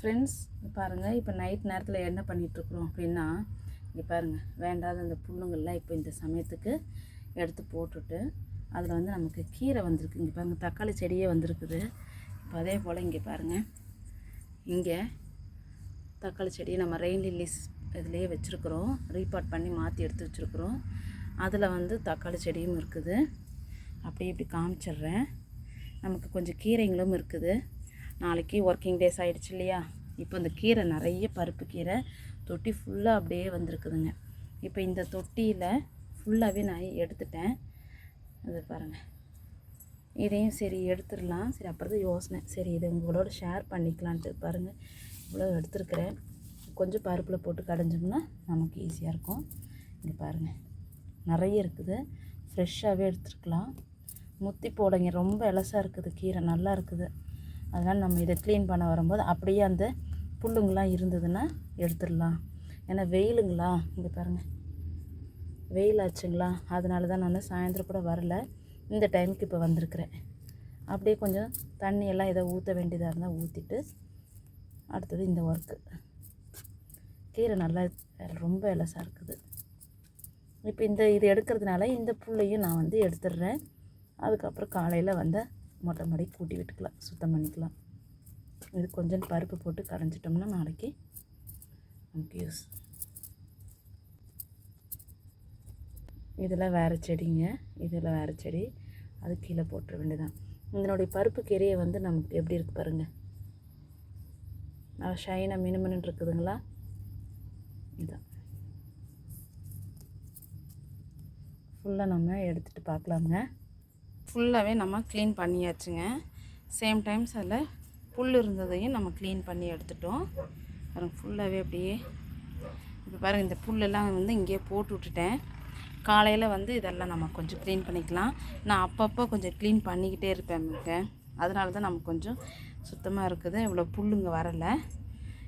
Friends பாருங்கள் இப்போ night நேரத்தில் என்ன பண்ணிகிட்ருக்குறோம் அப்படின்னா இங்கே பாருங்கள் வேண்டாத அந்த புல்லுங்கள்லாம் இப்போ இந்த சமயத்துக்கு எடுத்து போட்டுட்டு அதில் வந்து நமக்கு கீரை வந்திருக்கு. இங்கே பாருங்கள் தக்காளி செடியே வந்திருக்குது. இப்போ அதே போல் இங்கே பாருங்கள் இங்கே தக்காளி செடியை நம்ம ரெயின் லில்லிஸ் இதுலேயே வச்சுருக்குறோம். ரீபாட் பண்ணி மாற்றி எடுத்து வச்சுருக்குறோம். அதில் வந்து தக்காளி செடியும் இருக்குது. அப்படியே இப்படி காமிச்சிடுறேன். நமக்கு கொஞ்சம் கீரைங்களும் இருக்குது. நாளைக்கு ஒர்க்கிங் டேஸ் ஆகிடுச்சு இல்லையா? இப்போ இந்த கீரை நிறைய பருப்பு கீரை தொட்டி ஃபுல்லாக அப்படியே வந்திருக்குதுங்க. இப்போ இந்த தொட்டியில் ஃபுல்லாகவே நான் எடுத்துட்டேன். அது பாருங்கள் இதையும் சரி எடுத்துடலாம். சரி அப்புறம் தான் யோசனை. சரி இதை உங்களோட ஷேர் பண்ணிக்கலான்ட்டு பாருங்கள் இவ்வளோ எடுத்துருக்குறேன். கொஞ்சம் பருப்பில் போட்டு கடைஞ்சோம்னா நமக்கு ஈஸியாக இருக்கும். இங்கே பாருங்கள் நிறைய இருக்குது. ஃப்ரெஷ்ஷாகவே எடுத்துருக்கலாம். முத்தி போடுங்க. ரொம்ப இலசாக இருக்குது கீரை. நல்லா இருக்குது. அதனால் நம்ம இதை க்ளீன் பண்ண வரும்போது அப்படியே அந்த புல்லுங்களாம் இருந்ததுன்னா எடுத்துடலாம். ஏன்னா வெயிலுங்களா? இங்கே பாருங்கள் வெயில் ஆச்சுங்களா அதனால தான் நான் சாயந்தரம் கூட வரல. இந்த டைமுக்கு இப்போ வந்திருக்கிறேன். அப்படியே கொஞ்சம் தண்ணியெல்லாம் எதோ ஊற்ற வேண்டியதாக இருந்தால் ஊற்றிட்டு அடுத்தது இந்த ஒர்க்கு கீரை நல்லா ரொம்ப இலசாக இருக்குது. இப்போ இந்த இது எடுக்கிறதுனால இந்த புல்லையும் நான் வந்து எடுத்துடுறேன். அதுக்கப்புறம் காலையில் வந்து மொட்டை மாடி கூட்டி விட்டுக்கலாம் சுத்தம் பண்ணிக்கலாம். இது கொஞ்சம் பருப்பு போட்டு கரைஞ்சிட்டோம்னா நாளைக்கு நமக்கு யூஸ். இதெல்லாம் வேறு செடிங்க இதெல்லாம் வேறு செடி அது கீழே போட்டுற வேண்டியதான் இதனுடைய பருப்பு கீரையை வந்து நமக்கு எப்படி இருக்குது பாருங்கள் நல்லா ஷைனாக மினுமினு இருக்குதுங்களா? இதான். ஃபுல்லாக நம்ம எடுத்துகிட்டு பார்க்கலாமுங்க. ஃபுல்லாகவே நம்ம க்ளீன் பண்ணியாச்சுங்க. சேம் டைம்ஸ் அதில் புல் இருந்ததையும் நம்ம க்ளீன் பண்ணி எடுத்துட்டோம். பாருங்க ஃபுல்லாகவே அப்படியே இப்போ பாருங்கள் இந்த புல்லெல்லாம் வந்து இங்கேயே போட்டு விட்டுட்டேன். காலையில் வந்து இதெல்லாம் நம்ம கொஞ்சம் க்ளீன் பண்ணிக்கலாம். நான் அப்பப்போ கொஞ்சம் க்ளீன் பண்ணிக்கிட்டே இருப்பேன் அதனால தான் நமக்கு கொஞ்சம் சுத்தமாக இருக்குது. இவ்வளோ புல்லுங்க வரலை.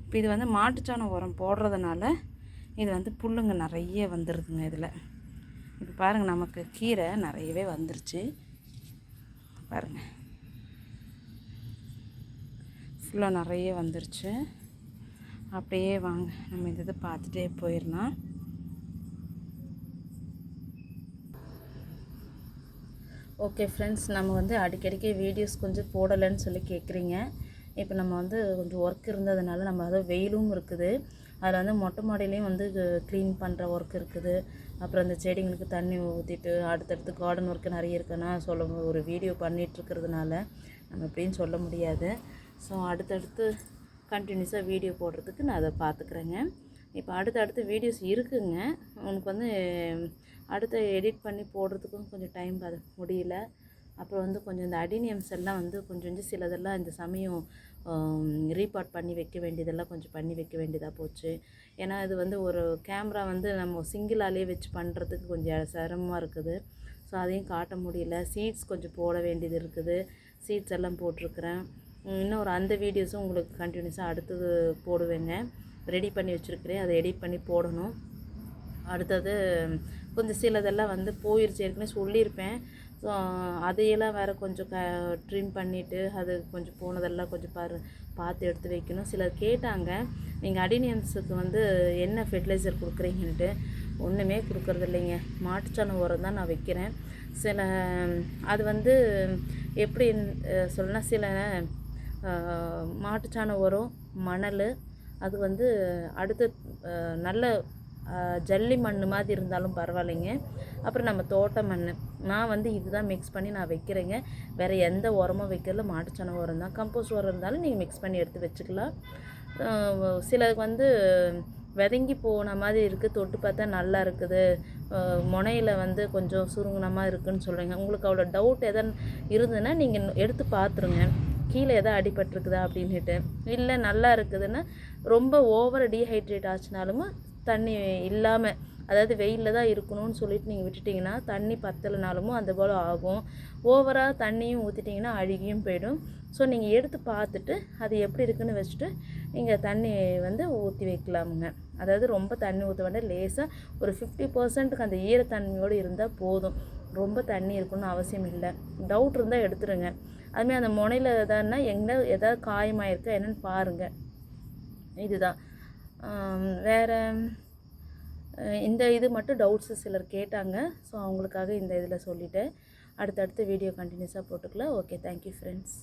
இப்போ இது வந்து மாட்டுச்சாணம் உரம் போடுறதுனால இது வந்து புல்லுங்க நிறைய வந்துடுதுங்க இதில். இப்போ பாருங்கள் நமக்கு கீரை நிறையவே வந்துருச்சு. பாருங்கள் ஃபுல்லாக நிறைய வந்துருச்சு. அப்படியே வாங்க. நம்ம இந்த இதை பார்த்துட்டே போயிடலாம். ஓகே ஃப்ரெண்ட்ஸ் நம்ம வந்து அடிக்கடிக்கு வீடியோஸ் கொஞ்சம் போடலைன்னு சொல்லி கேட்குறீங்க இப்போ நம்ம வந்து கொஞ்சம் ஒர்க் இருந்ததுனால நம்ம அதாவது வெயிலும் இருக்குது. அதில் வந்து மொட்டை மாடியிலையும் வந்து க்ளீன் பண்ணுற ஒர்க் இருக்குது. அப்புறம் அந்த செடிங்களுக்கு தண்ணி ஊற்றிட்டு அடுத்தடுத்து கார்டன் ஒர்க்கு நிறைய இருக்குன்னா சொல்ல ஒரு வீடியோ பண்ணிகிட்ருக்கிறதுனால நம்ம எப்படின்னு சொல்ல முடியாது. ஸோ அடுத்தடுத்து கண்டினியூஸாக வீடியோ போடுறதுக்கு நான் அதை பார்த்துக்குறேங்க. இப்போ அடுத்தடுத்து வீடியோஸ் இருக்குங்க. உனக்கு வந்து அடுத்த எடிட் பண்ணி போடுறதுக்கும் கொஞ்சம் டைம் முடியல. அப்புறம் வந்து கொஞ்சம் இந்த அடினியம்ஸ் எல்லாம் வந்து கொஞ்சம் கொஞ்சம் சிலதெல்லாம் இந்த சமயம் ரீபார்ட் பண்ணி வைக்க வேண்டியதெல்லாம் கொஞ்சம் பண்ணி வைக்க வேண்டியதாக போச்சு. ஏன்னா இது வந்து ஒரு கேமரா வந்து நம்ம சிங்கிளாலே வச்சு பண்ணுறதுக்கு கொஞ்சம் சிரமமாக இருக்குது. ஸோ அதையும் காட்ட முடியல. சீட்ஸ் கொஞ்சம் போட வேண்டியது இருக்குது. சீட்ஸ் எல்லாம் போட்டிருக்கிறேன். இன்னும் ஒரு அந்த வீடியோஸும் உங்களுக்கு கண்டினியூஸாக அடுத்தது போடுவேங்க. ரெடி பண்ணி வச்சுருக்கிறேன். அதை எடிட் பண்ணி போடணும். அடுத்தது கொஞ்சம் சிலதெல்லாம் வந்து போயிருச்சு. ஏற்கனவே சொல்லியிருப்பேன். ஸோ அதையெல்லாம் வேறு கொஞ்சம் க ட்ரிம் பண்ணிவிட்டு அது கொஞ்சம் போனதெல்லாம் கொஞ்சம் பாரு பார்த்து எடுத்து வைக்கணும். சிலர் கேட்டாங்க நீங்கள் அடினியன்ஸுக்கு வந்து என்ன ஃபெர்டிலைசர் கொடுக்குறீங்கன்ட்டு? ஒன்றுமே கொடுக்குறது இல்லைங்க மாட்டுச்சாணம் உரம் தான் நான் வைக்கிறேன். சில அது வந்து எப்படி சொல்லனா சில மாட்டுச்சாணம் உரம் மணல் அது வந்து அடுத்த நல்ல ஜல்லி மண் மாதிரி இருந்தாலும் பரவாயில்லைங்க. அப்புறம் நம்ம தோட்ட மண் நான் வந்து இதுதான் மிக்ஸ் பண்ணி நான் வைக்கிறேங்க. வேறு எந்த உரமும் வைக்கிறதில்ல மாட்டுச்சன உரம் தான். கம்போஸ்ட் உரம் இருந்தாலும் நீங்கள் மிக்ஸ் பண்ணி எடுத்து வச்சுக்கலாம். சிலருக்கு வந்து விதங்கி போன மாதிரி இருக்குது தொட்டு பார்த்தா நல்லா இருக்குது. முனையில் வந்து கொஞ்சம் சுருங்கினமாக இருக்குதுன்னு சொல்கிறீங்க உங்களுக்கு அவ்வளோ டவுட் எதன் இருந்ததுன்னா நீங்கள் எடுத்து பார்த்துருங்க. கீழே எதாவது அடிபட்டிருக்குதா அப்படின்ட்டு இல்லை நல்லா இருக்குதுன்னா ரொம்ப ஓவர் டீஹைட்ரேட் ஆச்சுனாலும் தண்ணி இல்லாமல் அதாவது வெயிலில் தான் இருக்கணும்னு சொல்லிட்டு நீங்கள் விட்டுட்டிங்கன்னா தண்ணி பத்தலைனாலுமோ அந்த போல் ஆகும். ஓவராக தண்ணியும் ஊற்றிட்டிங்கன்னா அழுகியும் போயிடும். ஸோ நீங்கள் எடுத்து பார்த்துட்டு அது எப்படி இருக்குன்னு வச்சுட்டு நீங்கள் தண்ணி வந்து ஊற்றி வைக்கலாமுங்க. அதாவது ரொம்ப தண்ணி ஊற்ற வேண்டாம். லேசாக ஒரு ஃபிஃப்டி பர்சன்ட்டுக்கு அந்த ஈரத்தன்மையோடு இருந்தால் போதும். ரொம்ப தண்ணி இருக்கணும்னு அவசியம் இல்லை. டவுட் இருந்தால் எடுத்துருங்க. அதுமாதிரி அந்த முனையில் எதான்னா எங்கே எதாவது காயமாயிருக்கா என்னென்னு பாருங்கள் இதுதான். வேற இந்த இது மட்டும் டவுட்ஸு சிலர் கேட்டாங்க. ஸோ அவங்களுக்காக இந்த இதில் சொல்லிவிட்டேன் அடுத்தடுத்து வீடியோ கண்டினியூஸாக போட்டுக்கலாம். Okay thank you friends